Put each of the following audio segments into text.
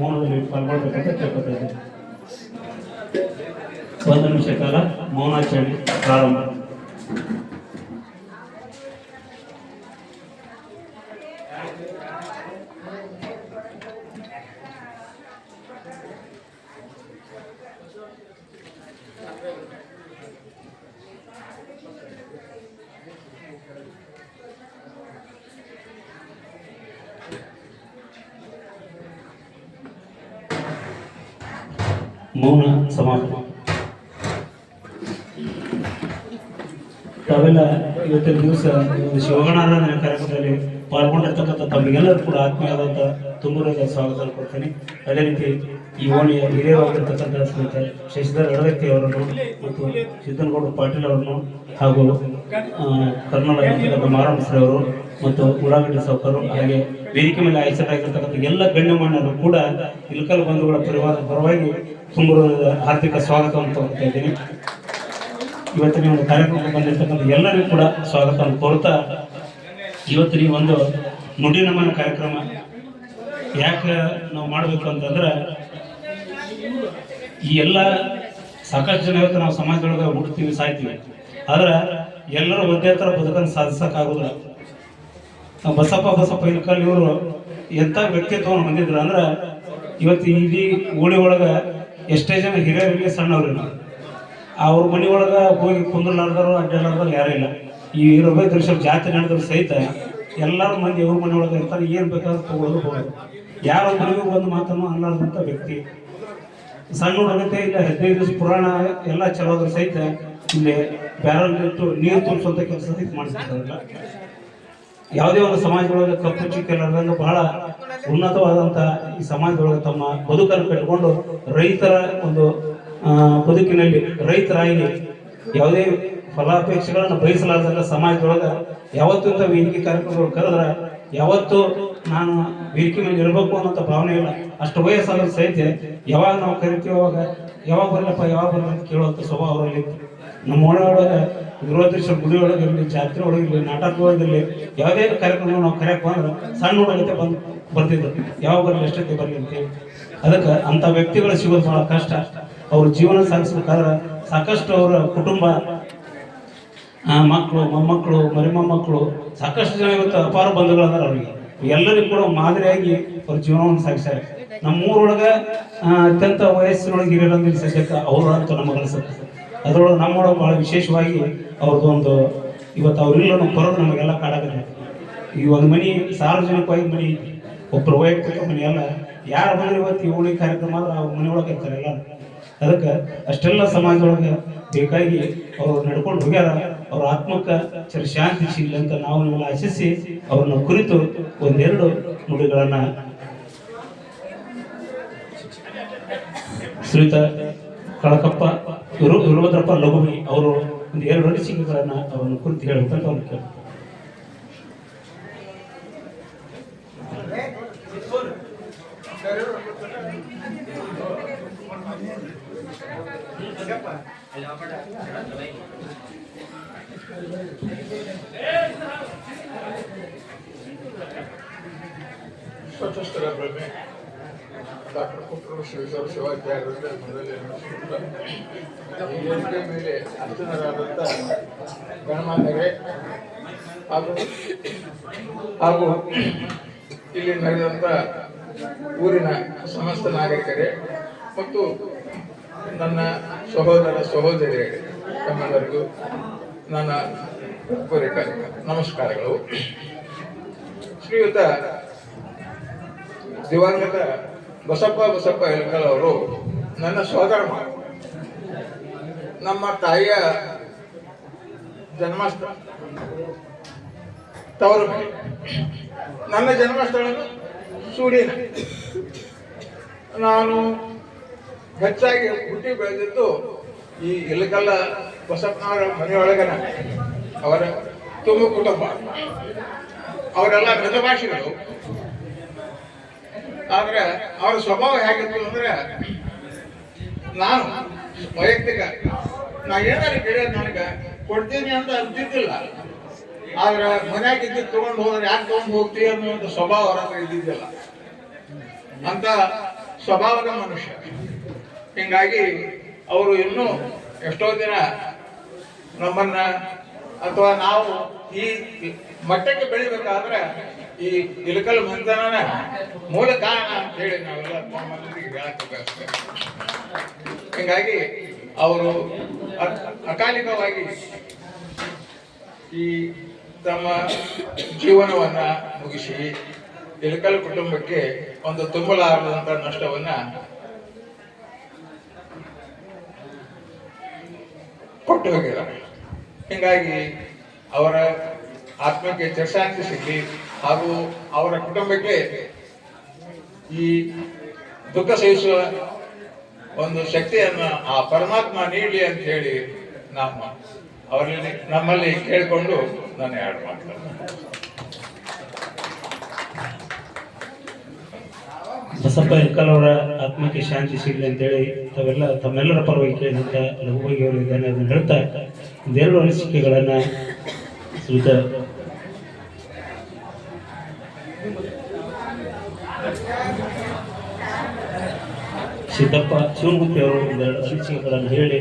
మూడు నిమిషకాల మౌనాచరణ ప్రారంభం. ಒಂದು ಶಿವಗಣಾರಾಧನೆ ಕಾರ್ಯಕ್ರಮದಲ್ಲಿ ಪಾಲ್ಗೊಂಡಿರ್ತಕ್ಕಂಥ ತಮಗೆಲ್ಲರೂ ಕೂಡ ಆತ್ಮೀಯವಾದಂಥ ತುಂಬುರದ ಸ್ವಾಗತ ಕೊಡ್ತೀನಿ. ಅದೇ ರೀತಿ ಈ ಓಣಿಯ ಹಿರಿಯರಾಗಿರ್ತಕ್ಕಂಥ ಸ್ನೇಹಿತರೆ ಶಶಿಧರ್ ಅಡಗತ್ತಿ ಅವರನ್ನು ಮತ್ತು ಸಿದ್ದನಗೌಡ ಪಾಟೀಲ್ ಅವರನ್ನು ಹಾಗೂ ಕರ್ನಾಟಕದ ಕರ್ನಾಟಕ ಮಾರಾಮಶ್ರೀ ಅವರು ಮತ್ತು ಉಳ್ಳಾಗಡ್ಡಿ ಸಾವುಕರು ಹಾಗೆ ವೇದಿಕೆ ಮೇಲೆ ಆಯ್ಸಲಾಗಿರ್ತಕ್ಕಂಥ ಎಲ್ಲ ಗಣ್ಯಮಾನ್ಯರು ಕೂಡ ಇಲ್ಕಲ್ ಬಂಧುಗಳ ಪರಿವಾರ ಪರವಾಗಿ ತುಂಬುರದ ಆರ್ಥಿಕ ಸ್ವಾಗತವನ್ನು ಕೋರ್ತಾ ಇದ್ದೀನಿ. ಇವತ್ತಿನ ಒಂದು ಕಾರ್ಯಕ್ರಮಕ್ಕೆ ಬಂದಿರತಕ್ಕಂಥ ಎಲ್ಲರಿಗೂ ಕೂಡ ಸ್ವಾಗತವನ್ನು ಕೋರ್ತಾ ಇವತ್ತಿನ ಈ ಒಂದು ನುಡಿ ನಮನ ಕಾರ್ಯಕ್ರಮ ಯಾಕೆ ನಾವು ಮಾಡಬೇಕು ಅಂತಂದ್ರೆ, ಈ ಎಲ್ಲ ಸಾಕಷ್ಟು ಜನ ಇವತ್ತು ನಾವು ಸಮಾಜದೊಳಗೆ ಹುಡ್ತೀವಿ ಸಾಯ್ತೀವಿ. ಆದ್ರೆ ಎಲ್ಲರೂ ಒಂದೇ ಥರ ಬದುಕನ್ನು ಸಾಧಿಸೋಕ್ಕಾಗೋದಿಲ್ಲ. ನಾವು ಬಸಪ್ಪ ಬಸಪ್ಪ ಇಲ್ಕಲ್ ಇವರು ಎಂಥ ವ್ಯಕ್ತಿತ್ವವನ್ನು ಹೊಂದಿದ್ರು ಅಂದ್ರೆ, ಇವತ್ತು ಇಡೀ ಓಣಿ ಒಳಗೆ ಎಷ್ಟೇ ಜನ ಹಿರಿಯರಿರಲಿ ಸಣ್ಣವ್ರಿಲ್ಲ ಅವ್ರ ಮನೆ ಒಳಗೆ ಹೋಗಿ ಕುಂದ್ರಲಾರ್ದವ್ರು, ಅಡ್ಡಲಾರ್ದವ್ರು ಯಾರೂ ಇಲ್ಲ. ಈ ಇರಬೇ ದೃಶ್ಯ ಜಾತಿ ನಡೆದ್ರು ಸಹಿತ ಎಲ್ಲರೂ ಮಂದಿ ಅವ್ರ ಮನೆ ಒಳಗೆ ಇರ್ತಾರೆ. ಏನು ಬೇಕಾದ್ರೂ ತಗೊಳ್ಳೋದು ಹೋಗೋದು. ಯಾರ ಮನೆಗೂ ಒಂದು ಮಾತನ್ನು ಅನ್ನಲಾರ್ದಂಥ ವ್ಯಕ್ತಿ. ಸಣ್ಣ ಹುಡುಗತೆ ಇಲ್ಲ, ಹದಿನೈದು ದಿವಸ ಪುರಾಣ ಎಲ್ಲ ಚಲೋದ್ರ ಸಹಿತ ಇಲ್ಲಿ ಬ್ಯಾರಲ್ ಇಟ್ಟು ನೀರು ತುಂಬಿಸುವಂಥ ಕೆಲಸ ಸಹಿತ ಮಾಡಿಸ್ತಾರಲ್ಲ ಯಾವುದೇ ಒಂದು ಸಮಾಜದೊಳಗೆ ಕಪ್ಪು ಚಿಕ್ಕಲಾರ್ದಂಗೆ ಬಹಳ ಉನ್ನತವಾದಂಥ ಈ ಸಮಾಜದೊಳಗೆ ತಮ್ಮ ಬದುಕನ್ನು ಕಟ್ಟಿಕೊಂಡು ರೈತರ ಒಂದು ಬದುಕಿನಲ್ಲಿ ರೈತರಾಗಿ ಯಾವುದೇ ಫಲಾಪೇಕ್ಷೆಗಳನ್ನು ಬಯಸಲಾರ್ದಂಗ ಸಮಾಜದೊಳಗೆ ಯಾವತ್ತೂ ಇಂಥ ವೇದಿಕೆ ಕಾರ್ಯಕ್ರಮಗಳು ಕರೆದ್ರೆ ಯಾವತ್ತೂ ನಾನು ವೇದಿಕೆ ಮೇಲೆ ಇರಬೇಕು ಅನ್ನೋಂಥ ಭಾವನೆ ಇಲ್ಲ. ಅಷ್ಟು ವಯಸ್ಸಾದ್ರೂ ಸಹಿತ ಯಾವಾಗ ನಾವು ಕರಿತೀವಿ ಅವಾಗ ಯಾವಾಗ ಬರಲಪ್ಪ ಯಾವಾಗ ಬರಲಿ ಅಂತ ಕೇಳುವಂಥ ಸ್ವಭಾವ ಅವರಲ್ಲಿ. ನಮ್ಮ ಒಳಗೆ ಗೃಹದೃಶ್ಯ ಗುಡಿ ಒಳಗಿರಲಿ ಜಾತ್ರೆ ಒಳಗಿರಲಿ ನಾಟಕ ಒಳಗಿರಲಿ ಯಾವುದೇ ಕಾರ್ಯಕ್ರಮ ನಾವು ಕರೆಯಕ್ಕೆ ಬಂದ್ರೆ ಸಣ್ಣ ಹುಡುಗತೆ ಬಂದು ಬರ್ತಿದ್ರು. ಯಾವಾಗ ಬರಲಿ, ಎಷ್ಟೊತ್ತಿಗೆ ಬರಲಿ ಅಂತೇಳಿ ಅದಕ್ಕೆ ಅಂಥ ವ್ಯಕ್ತಿಗಳು ಸಿಗೋದು ಭಾಳ ಕಷ್ಟ. ಅವ್ರ ಜೀವನ ಸಾಗಿಸ್ಬೇಕಾದ್ರೆ ಸಾಕಷ್ಟು ಅವರ ಕುಟುಂಬ ಮಕ್ಕಳು, ಮೊಮ್ಮಕ್ಕಳು ಮರಿ ಮೊಮ್ಮಕ್ಕಳು ಸಾಕಷ್ಟು ಜನ ಇವತ್ತು ಅಪಾರ ಬಂಧುಗಳದಾರ ಅವರಿಗೆ. ಎಲ್ಲರಿಗೂ ಕೂಡ ಮಾದರಿಯಾಗಿ ಅವ್ರ ಜೀವನವನ್ನು ಸಾಗಿಸ್ತಾರೆ ನಮ್ಮ ಊರೊಳಗೆ ಅತ್ಯಂತ ವಯಸ್ಸಿನೊಳಗೆ ಹಿರಿಯರಂದ್ರೆ ಸದ್ಯಕ್ಕೆ ಅವರು ಅಂತ ನಮಗೆ ಅನಿಸುತ್ತೆ ಅದರೊಳಗೆ ನಮ್ಮೊಳಗೆ ಭಾಳ ವಿಶೇಷವಾಗಿ ಅವ್ರದ್ದೊಂದು ಇವತ್ತು ಅವರಿಲ್ಲ ಕೊರೋದು ನಮಗೆಲ್ಲ ಕಾಡಾಗುತ್ತೆ ಈ ಒಂದು ಮನೆ ಸಾರ್ವಜನಿಕವಾಗಿ ಮನೆ ಐತಿ. ಒಬ್ಬರು ವೈಯಕ್ತಿಕ ಮನೆ ಅಲ್ಲ ಯಾರು ಬಂದ್ರೆ ಇವತ್ತು ಈ ಉಳಿ ಕಾರ್ಯಕ್ರಮ ಆದ್ರೆ ಅವ್ರ ಮನೆಯೊಳಗೆ ಇರ್ತಾರೆ ಎಲ್ಲ ಅದಕ್ಕೆ ಅಷ್ಟೆಲ್ಲ ಸಮಾಜದೊಳಗೆ ಬೇಕಾಗಿ ಅವರು ನಡ್ಕೊಂಡು ಹೋಗ್ಯಾರ. ಅವ್ರ ಆತ್ಮಕ್ಕೆ ಚರ ಶಾಂತಿ ಸಿಗಲಿ ಅಂತ ನಾವು ನಿಮ್ಮನ್ನ ಆಶಿಸಿ ಅವ್ರನ್ನ ಕುರಿತು ಒಂದೆರಡು ನುಡಿಗಳನ್ನ ಶ್ರೀತ ಕಳಕಪ್ಪ ಇರು ಇರುವುದ್ರಪ್ಪ ಲಘುಮಿ ಅವರು ಒಂದು ಎರಡು ಅನಿಸಿಕೆಗಳನ್ನ ಅವರನ್ನು ಕುರಿತು ಹೇಳ್ಬೇಕಂತ ಅವ್ರು ಕೇಳ್ತಾರೆ ಸಶಸ್ತ್ರ ಪ್ರಮೆ ಡಾಕ್ಟರ್ ಪುಟ್ಟರು ಶ್ರೀಧರ ಮೇಲೆ ಅರ್ಚನರಾದಂಥ ಗಣಮಾನ್ಯರೇ ಹಾಗೂ ಹಾಗೂ ಇಲ್ಲಿ ನಡೆದಂಥ ಊರಿನ ಸಮಸ್ತ ನಾಗರಿಕರೇ ಮತ್ತು ನನ್ನ ಸಹೋದರ ಸಹೋದರಿಯರೇ, ತಮ್ಮೆಲ್ಲರಿಗೂ ನನ್ನ ಪೂರಕ ನಮಸ್ಕಾರಗಳು. ಶ್ರೀಯುತ ದಿವಂಗತ ಬಸಪ್ಪ ಬಸಪ್ಪ ಎಲ್ಕಲ್ ಅವರು ನನ್ನ ಸಹೋದರ ಮಾವ ನಮ್ಮ ತಾಯಿಯ ಜನ್ಮಸ್ಥಳ ತವರು ನನ್ನ ಜನ್ಮಸ್ಥಳ ಸೂಡಿನ. ನಾನು ಹೆಚ್ಚಾಗಿ ಹುಟ್ಟಿ ಬೆಳೆದಿದ್ದು ಈ ಇಲಕಲ್ಲ ಬಸಪ್ಪನವರ ಮನೆಯೊಳಗನ ಅವರ ತುಂಬ ಕುಟುಂಬ. ಅವರೆಲ್ಲ ಮಿತಭಾಷಿಗಳು. ಆದ್ರೆ ಅವರ ಸ್ವಭಾವ ಹೇಗಿತ್ತು ಅಂದ್ರೆ ನಾನು ವೈಯಕ್ತಿಕ, ನಾ ಏನಾದ್ರು ಕೇಳಿದ್ರೆ ನನಗೆ ಕೊಡ್ತೀನಿ ಅಂತ ಅಂತಿದ್ದಿಲ್ಲ. ಆದ್ರೆ ಮನ್ಯಾಗ ಇದ್ದಿದ್ದು ತಗೊಂಡು ಹೋದ್ರೆ ಯಾಕೆ ತಗೊಂಡು ಹೋಗ್ತೀವಿ ಒಂದು ಸ್ವಭಾವ ಅವರ ಇದ್ದಿದ್ದಿಲ್ಲ. ಅಂತ ಸ್ವಭಾವದ ಮನುಷ್ಯ. ಹಿಂಗಾಗಿ ಅವರು ಇನ್ನೂ ಎಷ್ಟೋ ದಿನ ನಮ್ಮನ್ನ ಅಥವಾ ನಾವು ಈ ಮಟ್ಟಕ್ಕೆ ಬೆಳಿಬೇಕಾದ್ರೆ ಈ ಇಲಕಲ್ ಮಂಥನನ ಮೂಲ ಕಾರಣ ಅಂತ ಹೇಳಿ ನಾವೆಲ್ಲ ಬಯಸ್ತೇವೆ. ಹಿಂಗಾಗಿ ಅವರು ಅಕಾಲಿಕವಾಗಿ ಈ ತಮ್ಮ ಜೀವನವನ್ನ ಮುಗಿಸಿ ಇಳಕಲ್ ಕುಟುಂಬಕ್ಕೆ ಒಂದು ತುಂಬಲಾರದಂತ ನಷ್ಟವನ್ನ ಕೊಟ್ಟು ಹೋಗಿಲ್ಲ. ಹೀಗಾಗಿ ಅವರ ಆತ್ಮಕ್ಕೆ ಚರ್ಶಾಂತಿ ಸಿಗಲಿ ಹಾಗೂ ಅವರ ಕುಟುಂಬಕ್ಕೆ ಈ ದುಃಖ ಸಹಿಸುವ ಒಂದು ಶಕ್ತಿಯನ್ನು ಆ ಪರಮಾತ್ಮ ನೀಡಲಿ ಅಂತ ಹೇಳಿ ನಮ್ಮ ಅವರಲ್ಲಿ ನಮ್ಮಲ್ಲಿ ಕೇಳಿಕೊಂಡು ನಾನು ಯಾರು ಮಾಡ್ತೇನೆ ಬಸಪ್ಪ ಇರ್ಕಲ್ ಅವರ ಆತ್ಮಕ್ಕೆ ಶಾಂತಿ ಸಿಗಲಿ ಅಂತೇಳಿ ತಾವೆಲ್ಲ ತಮ್ಮೆಲ್ಲರ ಪರವಾಗಿ ಕೇಳಿದಂತ ಲಘುವಾಗಿ ಅವರು ಇದ್ದಾನೆ ಅದನ್ನು ಹೇಳ್ತಾ ಒಂದೆರಡು ಅನಿಸಿಕೆಗಳನ್ನು ಶ್ರೀಯುತ ಸಿದ್ದಪ್ಪ ಶಿವಮೂರ್ತಿ ಅವರು ಒಂದೆರಡು ಅನಿಸಿಕೆಗಳನ್ನು ಹೇಳಿ.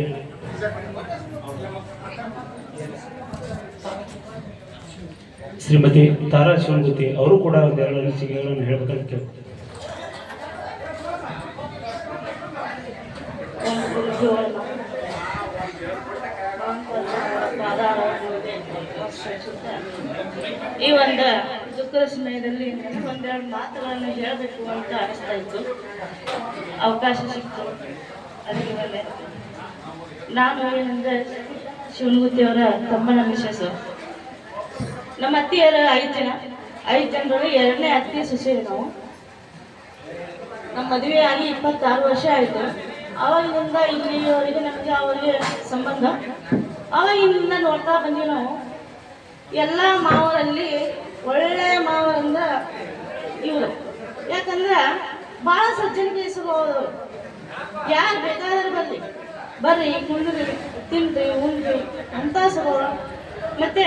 ಶ್ರೀಮತಿ ತಾರಾ ಶಿವಮೂರ್ತಿ ಅವರು ಕೂಡ ಒಂದೆರಡು ಅನಿಸಿಕೆಗಳನ್ನು ಹೇಳ್ಬೇಕಂತ ಕೇಳ್ತಾರೆ ಈ ಒಂದು ದುಃಖದ ಸಮಯದಲ್ಲಿ ಒಂದೆರಡು ಮಾತುಗಳನ್ನು ಹೇಳಬೇಕು ಅಂತ ಅನಿಸ್ತಾ ಇತ್ತು. ಅವಕಾಶ ಸಿಕ್ತು. ಅದಕ್ಕೆ ನಾನು ನಾನು ಏನಂದ್ರೆ ಶಿವನಗುತ್ತಿಯವರ ತಮ್ಮನ ವಿಶೇಷ ನಮ್ಮ ಅತ್ತಿಯರ ಐದು ಜನ. ಐದು ಜನರಲ್ಲಿ ಎರಡನೇ ಅತ್ತಿ ಸೊಸೆ ನಾವು. ನಮ್ಮ ಮದುವೆ ಆಗಿ ಇಪ್ಪತ್ತಾರು ವರ್ಷ ಆಯಿತು. ಅವಾಗಿನಿಂದ ಇಲ್ಲಿವರೆಗೆ ನಮಗೆ ಅವರಿಗೆ ಸಂಬಂಧ. ಅವಾಗಿನಿಂದ ನೋಡ್ತಾ ಬಂದ್ವಿ ನಾವು. ಎಲ್ಲ ಮಾವರಲ್ಲಿ ಒಳ್ಳೆಯ ಮಾವರಿಂದ ಇವರು. ಯಾಕಂದ್ರೆ ಭಾಳ ಸಜ್ಜನಿಕೆ ಹೆಸರು ಯಾರು ಬೇಕಾದ್ರೂ ಬರ್ರಿ. ಬರ್ರಿ ಕುಂದ್ರಿ ತಿನ್ರಿ, ಉಂಡ್ರಿ ಅಂತ ಸರೋರು ಮತ್ತೆ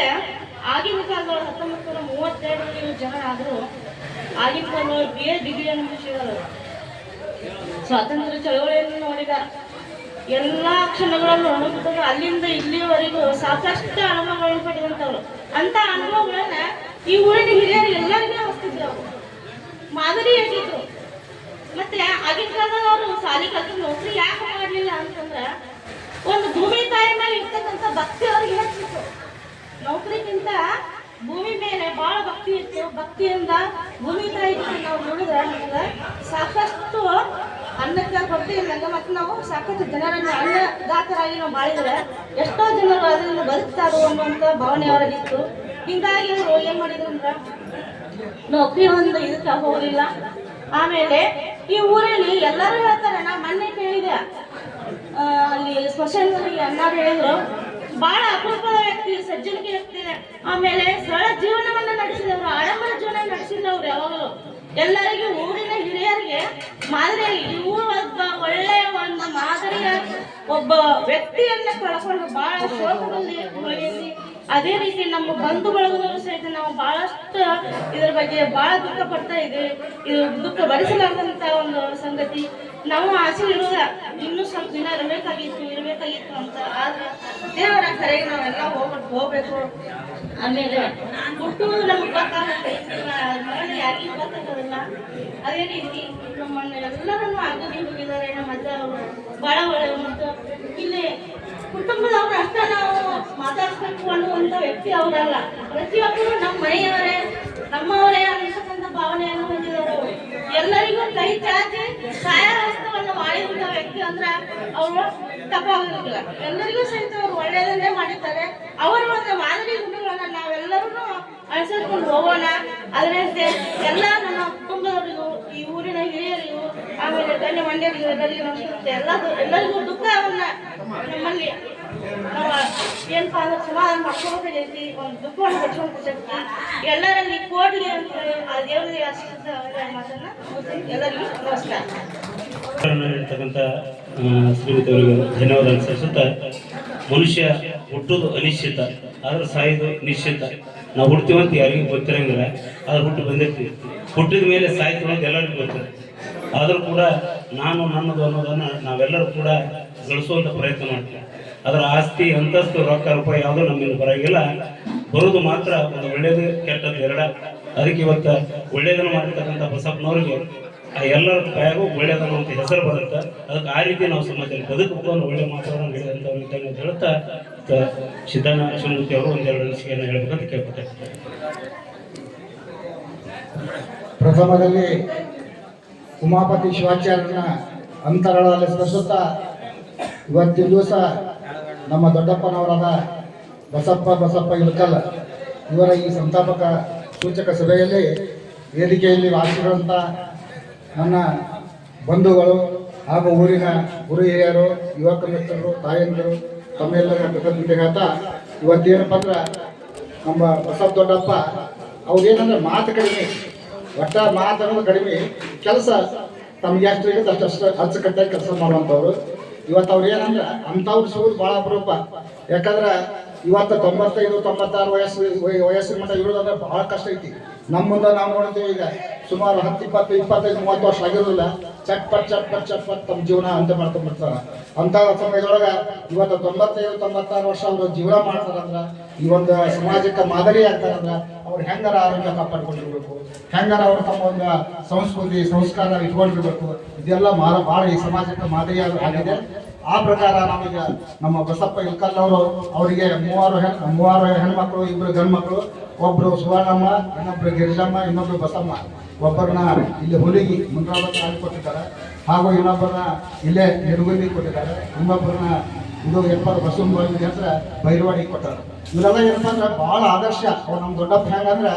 ಆಗಿನ ಕಾಲದೊಳಗೆ ಹತ್ತೊಂಬತ್ತು ನೂರ ಜನ ಆದರೂ, ಆಗಿನ ಕಾಲದೊಳಗೆ ಬಿ ಎ ಡಿಗ್ರಿಯನ್ನು ಸ್ವಾತಂತ್ರ್ಯ ಚಳವಳಿಯನ್ನು ನೋಡಿದ ಎಲ್ಲ ಕ್ಷಣಗಳನ್ನು ಅನುಭವಿಸಿದ ಅಲ್ಲಿಂದ ಇಲ್ಲಿವರೆಗೂ ಸಾಕಷ್ಟು ಅನುಭವಗಳನ್ನು ಪಡೆದಂಥವ್ರು. ಅಂತ ಅನುಭವಗಳನ್ನ ಈ ಊರಿನ ಹಿರಿಯರು ಎಲ್ಲರಿಗೂ ಹಚ್ತಿದ್ರು ಅವರು. ಮಾದರಿಯಾಗಿದ್ರು ಮತ್ತೆ ಆಗಿನ ಕಾಲದವರು ಸಾಲಿ ಕಲ್ತು ನೌಕರಿ ಯಾಕೆ ಮಾಡಲಿಲ್ಲ ಅಂತಂದ್ರೆ ಒಂದು ಭೂಮಿ ತಾಯಿ ಮೇಲೆ ಇರ್ತಕ್ಕಂಥ ಭಕ್ತಿ ಅವ್ರಿಗೆ ಹೆಚ್ಚಿತ್ತು. ನೌಕರಿಗಿಂತ ಭೂಮಿ ಮೇಲೆ ಬಹಳ ಭಕ್ತಿ ಇತ್ತು. ಭಕ್ತಿಯಿಂದ ಭೂಮಿ ತಾಯಿ ನಾವು ನೋಡಿದ್ರೆ ಸಾಕಷ್ಟು ಅನ್ನಕ್ಕೆ ಇಲ್ಲಂಗ ಮತ್ತು ನಾವು ಸಾಕಷ್ಟು ಜನರನ್ನು ಅನ್ನದಾತರಾಗಿ ನಾವು ಮಾಡಿದ್ರೆ ಎಷ್ಟೋ ಜನರು ಅದನ್ನು ಬದುಕ್ತಾರೋ ಅನ್ನುವಂಥ ಭಾವನೆ ಅವರಲ್ಲಿತ್ತು. ಹಿಂಗಾಗಿ ಅವರು ಏನ್ ಮಾಡಿದ್ರು ಅಂದ್ರೆ, ನೌಕರಿ ಒಂದು ಇದಕ್ಕೆ ಹೋಗಲಿಲ್ಲ. ಆಮೇಲೆ ಈ ಊರಲ್ಲಿ ಎಲ್ಲರೂ ಹೇಳ್ತಾರೆ, ನಾ ಮೊನ್ನೆ ಕೇಳಿದೆ. ಅಲ್ಲಿ ಸ್ಮಶಾನದಲ್ಲಿ ಅನ್ನಾರು ಹೇಳಿದ್ರು ಬಹಳ ಅಪರೂಪದ ವ್ಯಕ್ತಿ, ಸಜ್ಜನಿಕೆ ವ್ಯಕ್ತಿ. ಆಮೇಲೆ ಸರಳ ಜೀವನವನ್ನ ನಡೆಸಿದವರು, ಆಡಂಬರ ಜೀವನ ನಡೆಸಿದವರು ಯಾವಾಗಲೂ. ಎಲ್ಲರಿಗೂ ಊರಿನ ಹಿರಿಯರಿಗೆ ಮಾದರಿ ಇವು ಊರು ಒಬ್ಬ ಒಳ್ಳೆಯ ಒಂದು ಮಾದರಿಯ ಒಬ್ಬ ವ್ಯಕ್ತಿಯನ್ನ ಕಳ್ಕೊಂಡು ಬಹಳ ಶೋಕದಲ್ಲಿ ಅದೇ ರೀತಿ ನಮ್ಮ ಬಂಧು ಬಳಗದಲ್ಲೂ ಸಹಿತ ನಾವು ಬಹಳಷ್ಟು ಇದ್ರ ಬಗ್ಗೆ ಬಹಳ ದುಃಖ ಪಡ್ತಾ ಇದೆ ಇದು ದುಃಖ ಭರಿಸಲಾಗದಂತ ಒಂದು ಸಂಗತಿ. ನಾವು ಆಸೆ ಇರುವ ಇನ್ನೂ ಸ್ವಲ್ಪ ದಿನ ಇರಬೇಕಾಗಿತ್ತು ಇರಬೇಕಾಗಿತ್ತು ಅಂತ. ಆದ್ರೆ ದೇವರ ಕರೆಗೆ ನಾವೆಲ್ಲ ಹೋಗ್ಬಿಟ್ಟು ಹೋಗ್ಬೇಕು. ಆಮೇಲೆ ನಾನು ನಮ್ಗೆ ಮರಣ ಯಾರಿಗೂ ಗೊತ್ತಾಗೋದಿಲ್ಲ. ಅದೇ ರೀತಿ ನಮ್ಮ ಎಲ್ಲರನ್ನು ಅಗದಿ ಹೋಗಿದ್ದಾರೆ ನಮ್ಮ ಅಜ್ಜ ಅವರು ಬಹಳ ಒಳ್ಳೆಯ ಮತ್ತು ಇಲ್ಲಿ ಕುಟುಂಬದವ್ರು ಅಷ್ಟೇ ನಾವು ಮಾತಾಡಿಸ್ಬೇಕು ಅನ್ನುವಂಥ ವ್ಯಕ್ತಿ ಅವರಲ್ಲ. ಪ್ರತಿಯೊಬ್ಬರು ನಮ್ಮ ಮನೆಯವರೇ ನಮ್ಮವರೇ ಅನ್ನತಕ್ಕಂಥ ಭಾವನೆಯನ್ನು ಹೊಂದಿದವರು ಎಲ್ಲರಿಗೂ ಕೈ ಚಾಚಿ ಸಹಾಯಹಸ್ತವನ್ನು ಮಾಡಿದಂಥ ವ್ಯಕ್ತಿ ಅಂದ್ರೆ ಅವರು ತಪ್ಪಾಗೋದಿಲ್ಲ. ಎಲ್ಲರಿಗೂ ಸಹಿತ ಅವರು ಒಳ್ಳೆಯದನ್ನೇ ಮಾಡಿದ್ದಾರೆ ಅವರ ಒಂದು ಮಾದರಿ ಗುಣಗಳನ್ನ ನಾವೆಲ್ಲರೂ ಅನುಸರಿಸ್ಕೊಂಡು ಹೋಗೋಣ. ಅದರಂತೆ ಎಲ್ಲ ನನ್ನ ಕುಟುಂಬದವರಿಗೂ, ಈ ಊರಿನ ಹಿರಿಯರಿಗೂ, ಆಮೇಲೆ ಗಣ್ಯ ಮಂಡ್ಯರಿಗೂ ಎಲ್ಲರಿಗೂ ನಮಸ್ಕರಿಸುತ್ತೆ. ಎಲ್ಲ ಎಲ್ಲರಿಗೂ ದುಃಖವನ್ನ ನಮ್ಮಲ್ಲಿ ನಾವು ಏನಪ್ಪ ಅಂದ್ರೆ ಸಮಾಧಾನ ಮಾಡ್ಕೋಬೇಕಾಗೈತಿ ಒಂದು ದುಃಖವನ್ನು ಶಕ್ತಿ ಎಲ್ಲರಲ್ಲಿ ಕೋಡ್ಲಿ ಅಂತ ಆ ದೇವರಿಗೆ ಆಶೀರ್ವಾದ ಮಾತನ್ನ ಎಲ್ಲರಿಗೂ ನಮಸ್ಕಾರ. ಇರ್ತಕ್ಕಂಥ ಶ್ರೀಮತಿಯವರಿಗೆ ಧನ್ಯವಾದ ಸಲ್ಲಿಸುತ್ತಾ ಮನುಷ್ಯ ಹುಟ್ಟುದು ಅನಿಶ್ಚಿತ, ಆದ್ರೆ ಸಾಯೋದು ನಿಶ್ಚಿತ. ನಾವು ಹುಡ್ತೀವಂತ ಯಾರಿಗೂ ಗೊತ್ತಿರಂಗಿಲ್ಲ, ಆದ್ರೆ ಹುಟ್ಟು ಬಂದಿರ್ತೀವಿ. ಹುಟ್ಟಿದ ಮೇಲೆ ಸಾಯ್ತೀವಿ ಅಂತ ಎಲ್ಲರಿಗೂ ಗೊತ್ತಿದೆ. ಆದರೂ ಕೂಡ ನಾನು ನನ್ನದು ಅನ್ನೋದನ್ನು ನಾವೆಲ್ಲರೂ ಕೂಡ ಗಳಿಸುವಂಥ ಪ್ರಯತ್ನ ಮಾಡ್ತೀವಿ. ಅದರ ಆಸ್ತಿ, ಅಂತಸ್ತು, ರೊಕ್ಕ, ರೂಪಾಯಿ ಯಾವುದೂ ನಮ್ಮಿಂದ ಬರೋಂಗಿಲ್ಲ. ಬರೋದು ಮಾತ್ರ ಒಂದು ಒಳ್ಳೇದು, ಕೆಟ್ಟದ್ದು ಎರಡ. ಅದಕ್ಕೆ ಇವತ್ತು ಒಳ್ಳೇದನ್ನು ಮಾಡಿರ್ತಕ್ಕಂಥ ಬಸಪ್ಪನವ್ರಿಗೆ ಆ ಎಲ್ಲರ ಕೈಯಾಗೂ ಒಳ್ಳೆಯದನ್ನು ಅಂತ ಹೆಸರು ಬರುತ್ತೆ. ಅದಕ್ಕೆ ಆ ರೀತಿ ನಾವು ಸಮಾಜದಲ್ಲಿ ಬದುಕಬೇಕು ಅನ್ನೋ ಒಳ್ಳೆ ಮಾತುಗಳನ್ನು ಹೇಳಿದಂಥವ್ರು ಅಂತ ಹೇಳ್ತಾ ಸಿದ್ದಣ್ಣ ಶಿವಮೂರ್ತಿ ಅವರು ಒಂದೆರಡು ಅನಿಸಿಕೆಯನ್ನು ಹೇಳ್ಬೇಕಂತ ಕೇಳ್ಕೊತಾರೆ ಪ್ರಥಮದಲ್ಲಿ ಉಮಾಪತಿ ಶಿವಾಚಾರ್ಯನ ಅಂತರಗಳಲ್ಲಿ ಸ್ಮರಿಸುತ್ತಾ ಇವತ್ತಿನ ದಿವಸ ನಮ್ಮ ದೊಡ್ಡಪ್ಪನವರಾದ ಬಸಪ್ಪ ಬಸಪ್ಪ ಇಳಕಲ್ ಇವರ ಈ ಸಂತಾಪಕ ಸೂಚಕ ಸಭೆಯಲ್ಲಿ ವೇದಿಕೆಯಲ್ಲಿ ವಾಸಿರುವಂಥ ನನ್ನ ಬಂಧುಗಳು ಹಾಗೂ ಊರಿನ ಗುರು ಹಿರಿಯರು, ಯುವಕ ಮಿತ್ರರು, ತಾಯಂದಿರು, ತಮ್ಮೆಲ್ಲರ ಕೃತಜ್ಞತೆ ಹೇಳ್ತಾ ಇವತ್ತೇನಪ್ಪ ಅಂದ್ರೆ ನಮ್ಮ ಬಸಪ್ಪ ದೊಡ್ಡಪ್ಪ ಅವ್ರೇನಂದ್ರೆ ಮಾತು ಕಡಿಮೆ, ಒಟ್ಟ ಮಾತನ್ನೋದು ಕಡಿಮೆ, ಕೆಲಸ ತಮ್ಗೆ ಎಷ್ಟು ಇರುತ್ತೆ, ಅಷ್ಟು ಕಟ್ಟಾಗಿ ಕೆಲಸ ಮಾಡುವಂಥವ್ರು. ಇವತ್ತು ಅವ್ರು ಏನಂದ್ರೆ ಅಂಥವ್ರು ಸಿಗೋದು ಭಾಳ ಅಪರೂಪ. ಯಾಕಂದ್ರೆ ಇವತ್ತು ತೊಂಬತ್ತೈದು, ತೊಂಬತ್ತಾರು ವಯಸ್ಸು ವಯ- ವಯಸ್ಸಿನ ಮಟ್ಟ ಇರೋದಂದ್ರೆ ಬಹಳ ಕಷ್ಟ ಐತಿ. ನಮ್ಮ ಮುಂದೆ ನಾವು ನೋಡ್ತೀವಿ ಈಗ ಸುಮಾರು ಹತ್ತು, ಇಪ್ಪತ್ತು, ಇಪ್ಪತ್ತೈದು, ಮೂವತ್ತು ವರ್ಷ ಆಗಿರೋದಿಲ್ಲ ಚಟ್ಪಟ್ ಚಟ್ ಪಟ್ ತಮ್ಮ ಜೀವನ ಅಂತ ಮಾಡ್ಕೊಂಡ್ಬಿಡ್ತಾರೆ. ಅಂತ ಸಮಯದೊಳಗೆ ಇವತ್ತು ತೊಂಬತ್ತೈದು, ತೊಂಬತ್ತಾರು ವರ್ಷ ಅವರು ಜೀವನ ಮಾಡ್ತಾರಂದ್ರ, ಈ ಒಂದು ಸಮಾಜಕ್ಕೆ ಮಾದರಿ ಆಗ್ತಾರಂದ್ರ ಅವ್ರು ಹೆಂಗಾರ ಆರೋಗ್ಯ ಕಾಪಾಡ್ಕೊಂಡಿರ್ಬೇಕು, ಹೆಂಗಾರ ಅವ್ರು ತಮ್ಮ ಒಂದು ಸಂಸ್ಕೃತಿ, ಸಂಸ್ಕಾರ ಇಟ್ಕೊಂಡಿರ್ಬೇಕು, ಇದೆಲ್ಲ ಮಾರ ಭಾಳ ಈ ಸಮಾಜಕ್ಕೆ ಮಾದರಿ ಆಗಿದೆ ಆ ಪ್ರಕಾರ ನಾವೀಗ ನಮ್ಮ ಬಸಪ್ಪ ಇಲ್ಕಲ್ ಅವರು, ಅವರಿಗೆ ಮೂವರು ಮೂವರು ಹೆಣ್ಮಕ್ಳು, ಇಬ್ರು ಗಂಡು ಮಕ್ಕಳು ಒಬ್ರು ಸುವರ್ಣಮ್ಮ, ಇನ್ನೊಬ್ರು ಗಿರಿಜಮ್ಮ, ಇನ್ನೊಬ್ರು ಬಸಮ್ಮ. ಒಬ್ಬರನ್ನ ಇಲ್ಲಿ ಹುಲಿಗಿ ಮುಂದ್ರಾಬಾದ್ ಕೊಟ್ಟಿದ್ದಾರೆ ಹಾಗೂ ಇನ್ನೊಬ್ಬರನ್ನ ಇಲ್ಲೇ ನಿಡುಗುಲಿ ಕೊಟ್ಟಿದ್ದಾರೆ. ಇನ್ನೊಬ್ಬರನ್ನ ಇದು ಏನಪ್ಪ ಬಸವನ ಅಂದ್ರೆ ಬೈರವಾಡಿ ಕೊಟ್ಟಾರೆ ಇವರೆಲ್ಲ ಏನಪ್ಪ ಅಂದ್ರೆ ಭಾಳ ಆದರ್ಶ. ಅವ ನಮ್ಮ ದೊಡ್ಡಪ್ಪ ಹೆಂಗಂದ್ರೆ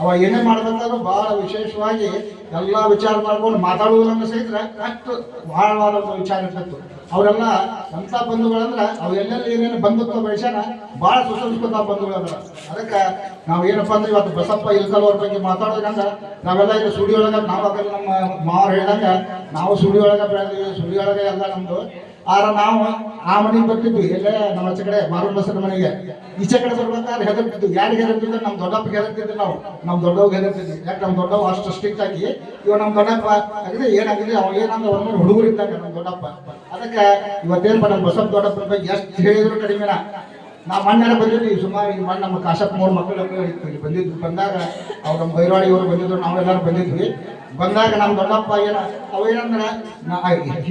ಅವ ಏನೇ ಮಾಡ್ಬೇಕಾದ್ರೂ ಭಾಳ ವಿಶೇಷವಾಗಿ ಎಲ್ಲ ವಿಚಾರ ಮಾಡ್ಕೊಂಡು ಮಾತಾಡುವುದನ್ನು ಸಹಿತ ಅಷ್ಟು ಭಾಳ ಒಂದು ವಿಚಾರ ಇರ್ತಿತ್ತು. ಅವರೆಲ್ಲ ಎಂಥ ಬಂಧುಗಳಂದ್ರೆ ಅವು ಎಲ್ಲೆಲ್ಲಿ ಏನೇನು ಬಂಧುತ್ವ ಬೆಳೆಸ್ಯಾನ ಭಾಳ ಸುಸಂಸ್ಕೃತ ಬಂಧುಗಳಂದ್ರೆ ಅದಕ್ಕೆ ನಾವು ಏನಪ್ಪ ಅಂದ್ರೆ ಇವತ್ತು ಬಸಪ್ಪ ಇಲ್ಕಲ್ ಅವ್ರ ಬಗ್ಗೆ ಮಾತಾಡೋದ್ರಂಗ ನಾವೆಲ್ಲ ಇಲ್ಲಿ ಸುಡಿ ಒಳಗೆ ನಾವು ಆಗಲ್ಲ ನಮ್ಮ ಮಾವ್ರು ಹೇಳಿದಂಗೆ ನಾವು ಸುಡಿ ಒಳಗೆ ಬೆಳೆದಿವಿ ಸುಡಿ ಒಳಗೆ ಎಲ್ಲ ನಮ್ಮದು ಆರ ನಾವು ಆ ಮನೆಗೆ ಬರ್ತಿದ್ವಿ. ಎಲ್ಲೇ ನಮ್ಮ ಆಚೆ ಕಡೆ ಮಾರುನ್ ಮನೆಗೆ. ಈಚೆ ಕಡೆ ಬರ್ಬೇಕಾದ್ರೆ ಹೆದರ್ತಿದ್ವಿ. ಯಾರಿಗೆ ಹೆದರ್ತಿದ್ರೆ ನಮ್ಮ ದೊಡ್ಡಪ್ಪ ಹೆದರ್ತಿದ್ವಿ ನಾವು. ನಮ್ಮ ದೊಡ್ಡವ್ಗೆ ಹೆದರ್ತಿದ್ವಿ. ಯಾಕೆ ನಮ್ಮ ದೊಡ್ಡವ್ ಅಷ್ಟು ಸ್ಟ್ರಿಕ್ಟ್ ಆಗಿ ಇವಾಗ ನಮ್ಮ ದೊಡ್ಡಪ್ಪ ಆಗಿದೆ, ಏನಾಗಿದೆ? ಅವ ಏನಂದ್ರೆ ಒಂದು ಹುಡುಗರು ಇದ್ದಾಗ ನಮ್ಮ ದೊಡ್ಡಪ್ಪ. ಅದಕ್ಕೆ ಇವತ್ತೇನಪ್ಪ ನಮ್ಮ ಬಸಪ್ಪ ದೊಡ್ಡಪ್ಪನ ಬಗ್ಗೆ ಎಷ್ಟು ಹೇಳಿದ್ರು ಕಡಿಮೆನ? ನಾವು ಮಣ್ಣೆಲ್ಲ ಬಂದಿದ್ವಿ ಸುಮಾರು ಈ ಮಣ್ಣು ನಮ್ಮ ಕಾಶಪ್ಪ ಮೂರು ಮಕ್ಕಳು ಇಲ್ಲಿ ಬಂದಿದ್ವಿ ಬಂದಾಗ ಅವ್ರು ನಮ್ಮ ಬೈರಾಡಿ ಬಂದಿದ್ರು, ನಾವೆಲ್ಲರೂ ಬಂದಿದ್ವಿ. ಬಂದಾಗ ನಮ್ಮ ದೊಡ್ಡಪ್ಪ ಏನ ಅವೇನಂದ್ರೆ ನಾ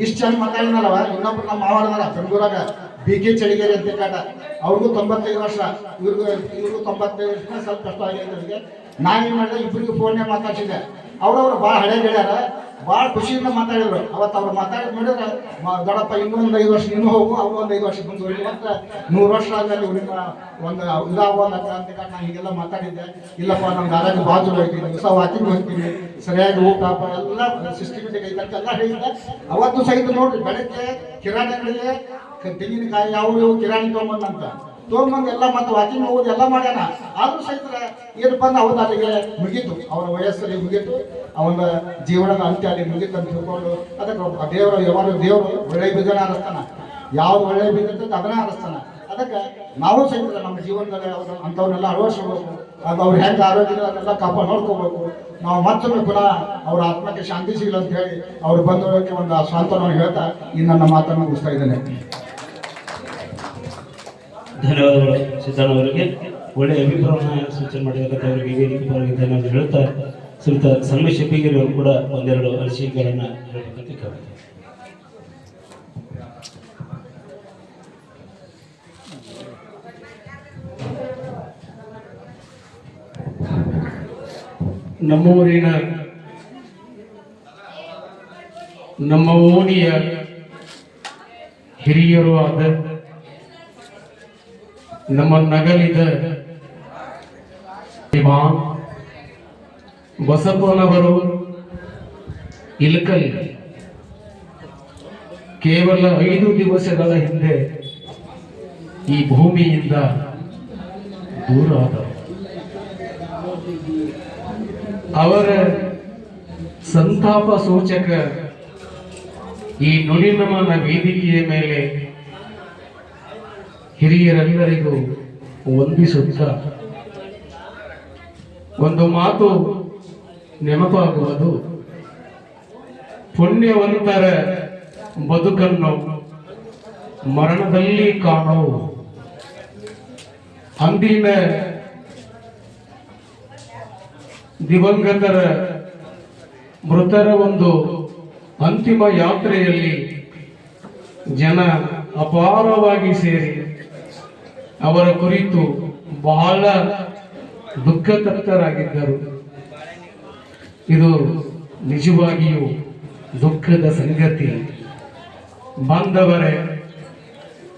ಇಷ್ಟು ಚಂದ ಮಾತಾಡಿದ್ನಲ್ಲವ ಇನ್ನೊಬ್ರು ನಮ್ಮ ಮಾವಾಡದಲ್ಲ ಬೆಂಗಳೂರಾಗ ಬಿ ಕೆ ಚಳಿಗೇರಿ ಅಂತ ಕಾಟ. ಅವ್ರಿಗೂ ತೊಂಬತ್ತೈದು ವರ್ಷ. ಇವ್ರಿಗೂ ಇವ್ರಿಗೂ ತೊಂಬತ್ತೈದು ವರ್ಷ ಸ್ವಲ್ಪ ಕಷ್ಟ ಆಗಿದೆ ಅವರಿಗೆ ನಾನು ಏನು ಮಾಡಿದೆ ಇಬ್ಬರಿಗೂ ಫೋನ್ನೇ ಮಾತಾಡ್ಸಿದ್ದೆ. ಅವ್ರವ್ರು ಭಾಳ ಹಳೆ ಗೆಳೆಯರ ಭಾಳ ಖುಷಿಯಿಂದ ಮಾತಾಡಿದ್ರು. ಅವತ್ತು ಅವ್ರು ಮಾತಾಡಿದ್ ನೋಡಿದ್ರೆ ದೊಡ್ಡಪ್ಪ ಇನ್ನೂ ಒಂದು ಐದು ವರ್ಷ ಇನ್ನೂ ಹೋಗು, ಅವ್ರು ಒಂದು ಐದು ವರ್ಷ ಬಂದು ಮತ್ತೆ ನೂರು ವರ್ಷ ಆದ್ಮೇಲೆ ಇವ್ರಿಂದ ಒಂದು ಇದಾಗುವ ಅಂತ ಅಂತ ನಾನು ಹೀಗೆಲ್ಲ ಮಾತಾಡಿದ್ದೆ. ಇಲ್ಲಪ್ಪ, ನಮ್ಗೆ ಆರೋಗ್ಯ ಬಾಜು ಹೋಗ್ತೀನಿ ಹೊಸ ವಾಕಿಂಗ್ ಹೋಗ್ತೀನಿ ಸರಿಯಾಗಿ ಊಟ ಎಲ್ಲ ಸಿಸ್ಟಮೆಟಿಕ್ ಐತೆ ಅಂತ ಎಲ್ಲ ಹೇಳಿದ್ದೆ. ಅವತ್ತು ಸಹಿತ ನೋಡ್ರಿ, ಬೆಳಗ್ಗೆ ಕಿರಾಣಿಗಳಿಗೆ ತೆಂಗಿನಕಾಯಿ, ಯಾವ ಕಿರಾಣಿ ತೊಗೊಂಬಂದಂತ ತೊಗೊಂಬಂದು ಎಲ್ಲ ಮತ್ತೆ ವಾಕಿಂಗ್ ಹೋಗೋದು ಎಲ್ಲ ಮಾಡ್ಯಾನ. ಆದ್ರೂ ಸಹಿತ ಏನಪ್ಪ ಅಂದ್ರೆ ಅವನ ಅಲ್ಲಿಗೆ ಮುಗೀತು. ಅವರ ವಯಸ್ಸಲ್ಲಿ ಮುಗಿತು. ಅವನ ಜೀವನದ ಅಂತ್ಯ ಅಲ್ಲಿ ಮುಗೀತು ಅಂತ ತಿಳ್ಕೊಂಡು ಅದಕ್ಕೆ ದೇವರು ಯಾವಾಗ ದೇವರು ಒಳ್ಳೆ ಬೀಜನ ಹರಿಸ್ತಾನ ಯಾವ ಒಳ್ಳೆ ಬೀಜ ಅದನ್ನ ಹರಿಸ್ತಾನ ಅದಕ್ಕೆ ನಾವು ಸಹಿತ ನಮ್ಮ ಜೀವನದಲ್ಲಿ ಅವ್ರ ಅಂಥವ್ರನ್ನೆಲ್ಲ ಅಳವಡಿಸ್ಬೇಕು ಅದು ಅವ್ರು ಹೆಂಗೆ ಆರೋಗ್ಯ ಅದನ್ನೆಲ್ಲ ಕಾಪಾಡಿ ನೋಡ್ಕೋಬೇಕು. ನಾವು ಮತ್ತೊಮ್ಮೆ ಪುನಃ ಅವ್ರ ಆತ್ಮಕ್ಕೆ ಶಾಂತಿ ಸಿಗಲಿ ಅಂತ ಹೇಳಿ ಅವ್ರು ಬಂದವರಿಗೆ ಒಂದು ಸಾಂತ್ವನವನ್ನು ಹೇಳ್ತಾ ಈ ನನ್ನ ಮಾತನ್ನು ಮುಗಿಸ್ತಾ ಇದ್ದೇನೆ. ಧನ್ಯವಾದಗಳು. ಸಿದ್ದಣ್ಣವರಿಗೆ ಒಳ್ಳೆಯ ಅಭಿಪ್ರಾಯವನ್ನು ಸೂಚನೆ ಮಾಡಿದಂಥ ಅವರಿಗೆ ವೇದಿಕೆ ಪರವಾಗಿ ಧನ್ಯವಾದ ಹೇಳ್ತಾ ಶ್ರೀತ ಸನ್ಮಯ ಶಿಪ್ಪಿಗಿರಿ ಅವರು ಕೂಡ ಒಂದೆರಡು ಅನಿಸಿಕೆಗಳನ್ನು ಹೇಳಬೇಕಂತ ಕೇಳ್ತಾರೆ ನಮ್ಮೂರಿನ ನಮ್ಮ ಓಣಿಯ ಹಿರಿಯರು ಆದ ನಮ್ಮ ನಗಲಿದ. ಬಸಪ್ಪನವರು ಇಲ್ಕಲ್ ಕೇವಲ ಐದು ದಿವಸಗಳ ಹಿಂದೆ ಈ ಭೂಮಿಯಿಂದ ದೂರ ಆದರು. ಅವರ ಸಂತಾಪ ಸೂಚಕ ಈ ನುಡಿನಮನ ವೇದಿಕೆಯ ಮೇಲೆ ಹಿರಿಯರೆಲ್ಲರಿಗೂ ವಂದಿಸುತ್ತ ಒಂದು ಮಾತು ನೆನಪಾಗುವುದು. ಪುಣ್ಯವಂತರ ಬದುಕನ್ನು ಮರಣದಲ್ಲಿ ಕಾಣೋ. ಅಂದಿನ ದಿವಂಗತರ, ಮೃತರ ಒಂದು ಅಂತಿಮ ಯಾತ್ರೆಯಲ್ಲಿ ಜನ ಅಪಾರವಾಗಿ ಸೇರಿ ಅವರ ಕುರಿತು ಬಹಳ ದುಃಖತಪ್ತರಾಗಿದ್ದರು. ಇದು ನಿಜವಾಗಿಯೂ ದುಃಖದ ಸಂಗತಿ. ಬಾಂಧವರೇ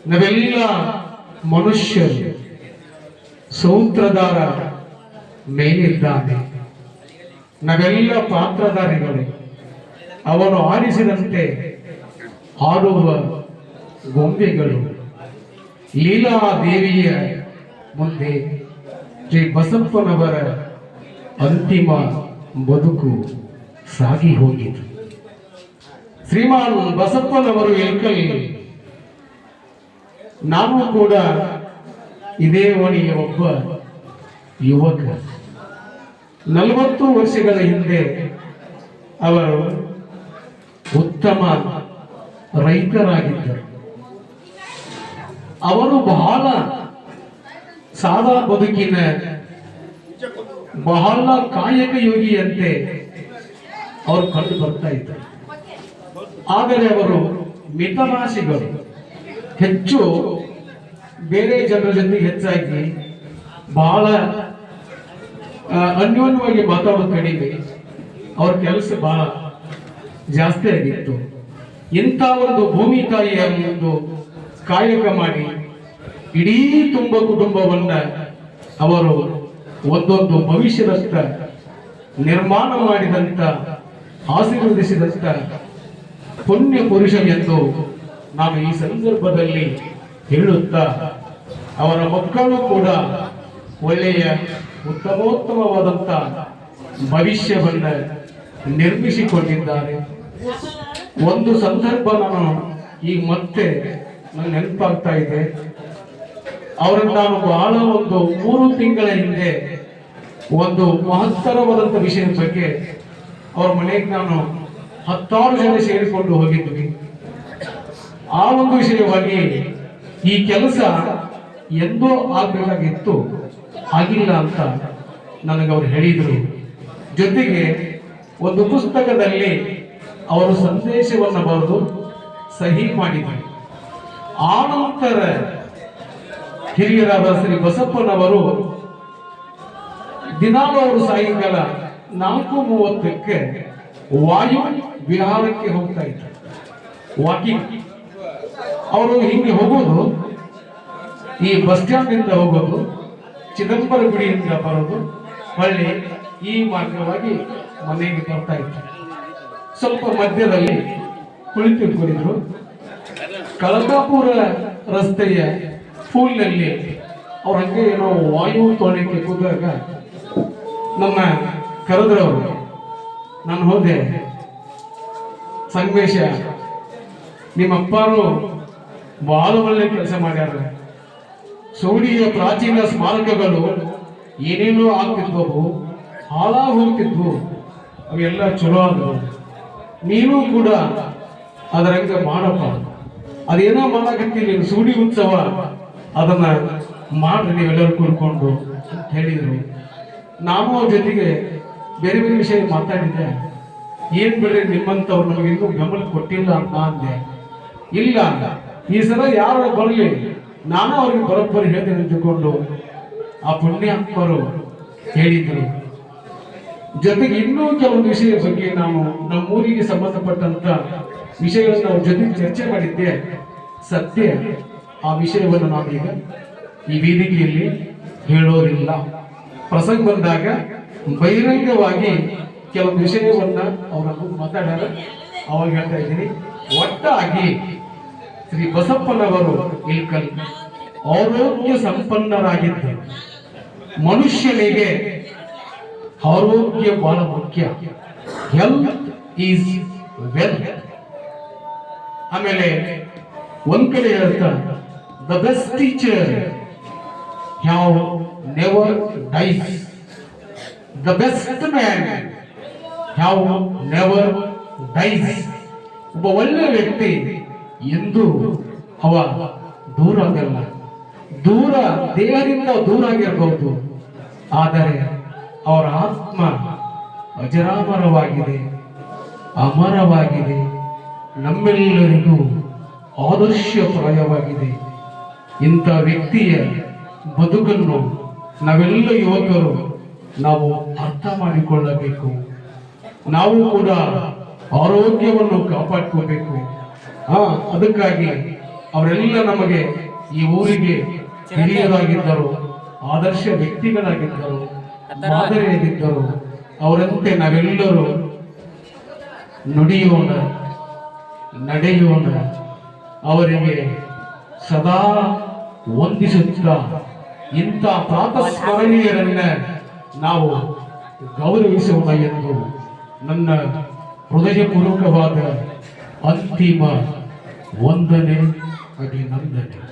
ನಾವೆಲ್ಲ ಮನುಷ್ಯರು, ಸೂತ್ರಧಾರ ಮೇಲಿದ್ದಾನೆ ನಾವೆಲ್ಲ ಪಾತ್ರಧಾರಿಗಳು. ಅವನು ಆರಿಸಿದಂತೆ ಹಾಡುವ ಗೊಂಬೆಗಳು. ಲೀಲಾದೇವಿಯ ಮುಂದೆ ಶ್ರೀ ಬಸಪ್ಪನವರ ಅಂತಿಮ ಬದುಕು ಸಾಗಿ ಹೋಗಿತು. ಶ್ರೀಮಾನ್ ಬಸಪ್ಪನವರು ಇಳ್ಕಲ್ ನಾನು ಕೂಡ ಇದೇ ಓಣಿಯ ಒಬ್ಬ ಯುವಕ. ನಲವತ್ತು ವರ್ಷಗಳ ಹಿಂದೆ ಅವರು ಉತ್ತಮ ರೈತರಾಗಿದ್ದರು. ಅವರು ಬಹಳ ಸಾದಾ ಬದುಕಿನ ಬಹಳ ಕಾಯಕ ಯೋಗಿಯಂತೆ ಅವರು ಕಂಡು ಬರ್ತಾ ಇದ್ದರು ಆದರೆ ಅವರು ಮಿತಮಾಸಿಗಳು ಹೆಚ್ಚು ಬೇರೆ ಜನರ ಜೊತೆ ಹೆಚ್ಚಾಗಿ ಬಹಳ ಅನ್ಯೋನ್ಯವಾಗಿ ಮಾತಾಡೋದು ಕಡಿಮೆ. ಅವ್ರ ಕೆಲಸ ಬಹಳ ಜಾಸ್ತಿ ಆಗಿತ್ತು. ಇಂಥ ಒಂದು ಭೂಮಿ ತಾಯಿಯ ಒಂದು ಕಾಯಕ ಮಾಡಿ ಇಡೀ ತುಂಬ ಕುಟುಂಬವನ್ನ ಅವರು ಒಂದೊಂದು ಭವಿಷ್ಯದತ್ತ ನಿರ್ಮಾಣ ಮಾಡಿದಂತ, ಆಶೀರ್ವದಿಸಿದಂತ ಪುಣ್ಯ ಪುರುಷ ಎಂದು ನಾನು ಈ ಸಂದರ್ಭದಲ್ಲಿ ಹೇಳುತ್ತಾ, ಅವರ ಮಕ್ಕಳು ಕೂಡ ಒಳ್ಳೆಯ ಉತ್ತಮೋತ್ತಮವಾದಂತ ಭವಿಷ್ಯವನ್ನ ನಿರ್ಮಿಸಿಕೊಂಡಿದ್ದಾರೆ. ಒಂದು ಸಂದರ್ಭ ನಾನು ಈ ಮತ್ತೆ ನನ್ನ ನೆನಪಾಗ್ತಾ ಇದೆ. ಅವರನ್ನು ನಾನು ಬಹಳ ಒಂದು ಮೂರು ತಿಂಗಳ ಹಿಂದೆ ಒಂದು ಮಹತ್ತರವಾದಂತ ವಿಷಯದ ಬಗ್ಗೆ ಅವ್ರ ಮನೆಗೆ ನಾನು ಹತ್ತಾರು ಜನ ಸೇರಿಕೊಂಡು ಹೋಗಿದ್ವಿ. ಆ ಒಂದು ವಿಷಯವಾಗಿ ಈ ಕೆಲಸ ಎಂದೋ ಆಗ್ಬೇಕಾಗಿತ್ತು. ಆಗಿಲ್ಲ ಅಂತ ನನಗೆ ಅವ್ರು ಹೇಳಿದರು. ಜೊತೆಗೆ ಒಂದು ಪುಸ್ತಕದಲ್ಲಿ ಅವರು ಸಂದೇಶವನ್ನು ಬರೆದು ಸಹಿ ಮಾಡಿದರು. ಆ ನಂತರ ಹಿರಿಯರಾದ ಶ್ರೀ ಬಸಪ್ಪನವರು ದಿನಾಲು ಅವರು ಸಾಯಂಕಾಲ ನಾಲ್ಕು ಮೂವತ್ತಕ್ಕೆ ವಾಯು ವಿಹಾರಕ್ಕೆ ಹೋಗ್ತಾ ಇದ್ರು ವಾಕಿಂಗ್. ಅವರು ಹಿಂಗೆ ಹೋಗೋದು, ಈ ಬಸ್ ಸ್ಟ್ಯಾಂಡ್ ಹೋಗೋದು, ಚಿದಂಬರ ಗುಡಿಯಿಂದ ಬರೋದು, ಹಳ್ಳಿ ಈ ಮಾರ್ಗವಾಗಿ ಮನೆಗೆ ಬರ್ತಾ ಇತ್ತು ಸ್ವಲ್ಪ ಮಧ್ಯದಲ್ಲಿ ಕುಳಿತುಕೊಂಡಿದ್ರು ಕಳಕಾಪುರ ರಸ್ತೆಯ ಫೂಲ್ನಲ್ಲಿ ಅವ್ರ ಹಂಗೆ ಏನೋ ವಾಯು ತೊಳಿಕೆ ಕೂದಾಗ ನಮ್ಮ ಕರೆದ್ರವರು, ನಾನು ಹೋದೆ, ಸಂಗಮೇಶ, ನಿಮ್ಮ ಅಪ್ಪಾರು ಬಹಳ ಒಳ್ಳೆ ಕೆಲಸ ಮಾಡ್ಯಾರ ಸೌಡಿಯ ಪ್ರಾಚೀನ ಸ್ಮಾರಕಗಳು ಏನೇನೋ ಆಗ್ತಿದ್ವು ಹಾಳಾಗಿ ಹೋಗ್ತಿದ್ವು. ಅವೆಲ್ಲ ಚಲೋ ಆದವು. ನೀನು ಕೂಡ ಅದರಂಗೆ ಮಾಡಪ್ಪ. ಅದೇನೋ ಮಾಡಕತ್ತಿ ನೀನು ಸೂಡಿ ಉತ್ಸವ. ಅದನ್ನ ಮಾಡ್ರಿ, ನೀವೆಲ್ಲರೂ ಕೂಡ್ಕೊಂಡು ಅಂತ ಹೇಳಿದ್ರು. ನಾನು ಅವ್ರ ಜೊತೆಗೆ ಬೇರೆ ಬೇರೆ ವಿಷಯ ಮಾತಾಡಿದ್ದೆ. ಏನು ಬಿಡ್ರಿ ನಿಮ್ಮಂಥವ್ರು, ನಮಗೆ ಇನ್ನೂ ಬೆಂಬಲ ಕೊಟ್ಟಿಲ್ಲ ಅಂತ ಅಂದೆ. ಇಲ್ಲ, ಈ ಸಲ ಯಾರು ಬರಲಿ, ನಾನು ಅವ್ರಿಗೆ ಬರೋಬ್ಬರಿ ಹೇಳ್ತೇನೆ ಅಂದುಕೊಂಡು ಆ ಪುಣ್ಯಾತ್ಮರು ಹೇಳಿದ್ರು. ಜೊತೆಗೆ ಇನ್ನೂ ಕೆಲವೊಂದು ವಿಷಯ ಬಗ್ಗೆ ನಾವು ನಮ್ಮೂರಿಗೆ ಸಂಬಂಧಪಟ್ಟಂತ ವಿಷಯಗಳನ್ನು ಅವ್ರ ಜೊತೆ ಚರ್ಚೆ ಮಾಡಿದ್ದೆ. ಸತ್ಯ. ಆ ವಿಷಯವನ್ನು ನಾವೀಗ ಈ ವೇದಿಕೆಯಲ್ಲಿ ಹೇಳೋರಿಲ್ಲ. ಪ್ರಸಂಗ ಬಂದಾಗ ಬಹಿರಂಗವಾಗಿ ಕೆಲವು ವಿಷಯವನ್ನ ಅವರನ್ನು ಮಾತಾಡಾರ ಅವಾಗ ಹೇಳ್ತಾ ಇದ್ದೀನಿ. ಒಟ್ಟಾಗಿ ಶ್ರೀ ಬಸಪ್ಪನವರು ಇಲ್ಕಲ್ ಆರೋಗ್ಯ ಸಂಪನ್ನರಾಗಿದ್ದರು ಮನುಷ್ಯನಿಗೆ ಆರೋಗ್ಯ ಬಹಳ ಮುಖ್ಯ. ಹೆಲ್ತ್ ಈಸ್ ವೆಲ್ ಆಮೇಲೆ ಒಂದ್ ಕಡೆ ಹೇಳ್ತಾ the best teacher. Have never dies. The best man. Have never dies. ಒಬ್ಬ ಒಳ್ಳೆ ವ್ಯಕ್ತಿ ಎಂದು ಅವ ದೂರ ಆಗಲ್ಲ. ದೂರ ದೇಹದಿಂದ ದೂರ ಆಗಿರಬಹುದು ಆದರೆ ಅವರ ಆತ್ಮ ಅಜರಾಮರವಾಗಿದೆ, ಅಮರವಾಗಿದೆ. ನಮ್ಮೆಲ್ಲರಿಗೂ ಆದರ್ಶಪ್ರಾಯವಾಗಿದೆ. ಇಂಥ ವ್ಯಕ್ತಿಯ ಬದುಕನ್ನು ನಾವೆಲ್ಲ ಯುವಕರು ನಾವು ಅರ್ಥ ಮಾಡಿಕೊಳ್ಳಬೇಕು. ನಾವು ಕೂಡ ಆರೋಗ್ಯವನ್ನು ಕಾಪಾಡ್ಕೋಬೇಕು. ಹಾ ಅದಕ್ಕಾಗಿ ಅವರೆಲ್ಲ ನಮಗೆ ಈ ಊರಿಗೆ ಹಿರಿಯರಾಗಿದ್ದರು ಆದರ್ಶ ವ್ಯಕ್ತಿಗಳಾಗಿದ್ದರು ಮಾದರಿಯಾಗಿದ್ದರು. ಅವರಂತೆ ನಾವೆಲ್ಲರೂ ನುಡಿಯೋಣ ನಡೆಯೋಣ. ಅವರಿಗೆ ಸದಾ ವಂದಿಸುತ್ತ ಇಂಥ ಪ್ರಾತಸ್ಮರಣೀಯರನ್ನ ನಾವು ಗೌರವಿಸೋಣ ಎಂದು ನನ್ನ ಹೃದಯಪೂರ್ವಕವಾದ ಅಂತಿಮ ವಂದನೆ ಅಭಿನಂದನೆ.